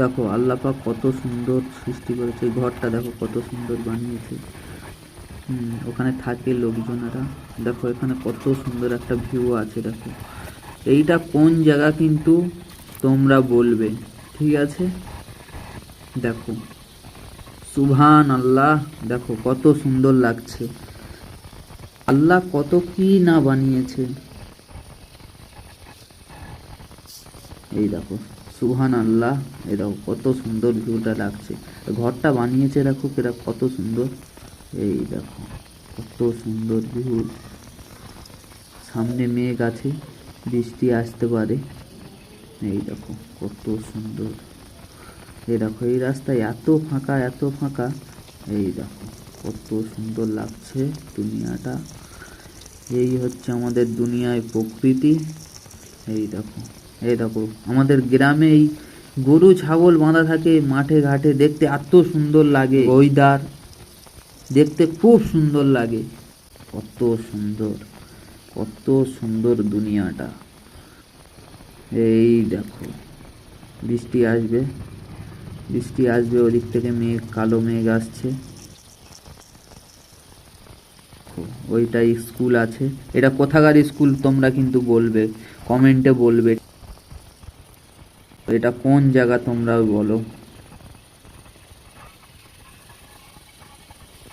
দেখো আল্লাপাক কত সুন্দর সৃষ্টি করেছে। ঘরটা দেখো, কত সুন্দর বানিয়েছে। ওখানে থাকে লোকজনেরা। দেখো, এখানে কত সুন্দর একটা ভিউ আছে, দেখো। এইটা কোন জায়গা কিন্তু তোমরা বলবে, ঠিক আছে? দেখো সুভান আল্লাহ দেখো, কত সুন্দর লাগছে। আল্লাহ কত কি না বানিয়েছে। এই দেখো। সুহান আল্লাহ দেখো কত সুন্দর ভিউটা লাগছে। ঘরটা বানিয়েছে দেখো এরা কত সুন্দর। এই দেখো, কত সুন্দর ভিউ। সামনে মেঘ আছে, বৃষ্টি আসতে পারে। এই দেখো, কত সুন্দর। এই দেখো, এই রাস্তায় এত ফাঁকা এত ফাঁকা। এই দেখো, কত সুন্দর লাগছে দুনিয়াটা। এই হচ্ছে আমাদের দুনিয়ায় প্রকৃতি। এই দেখো। এই দেখো, আমাদের গ্রামে এই গরু, ছাগল বাঁধা থাকে মাঠে ঘাটে, দেখতে এত সুন্দর লাগে। ওইদার দেখতে খুব সুন্দর লাগে। কত সুন্দর কত সুন্দর দুনিয়াটা। এই দেখো, বৃষ্টি আসবে বৃষ্টি আসবে, ওদিক থেকে মেঘ, কালো মেঘ আসছে। ওইটাই স্কুল আছে। এটা কোথাকার স্কুল তোমরা কিন্তু বলবে, কমেন্টে বলবে। এটা কোন জায়গা তোমরা বলো?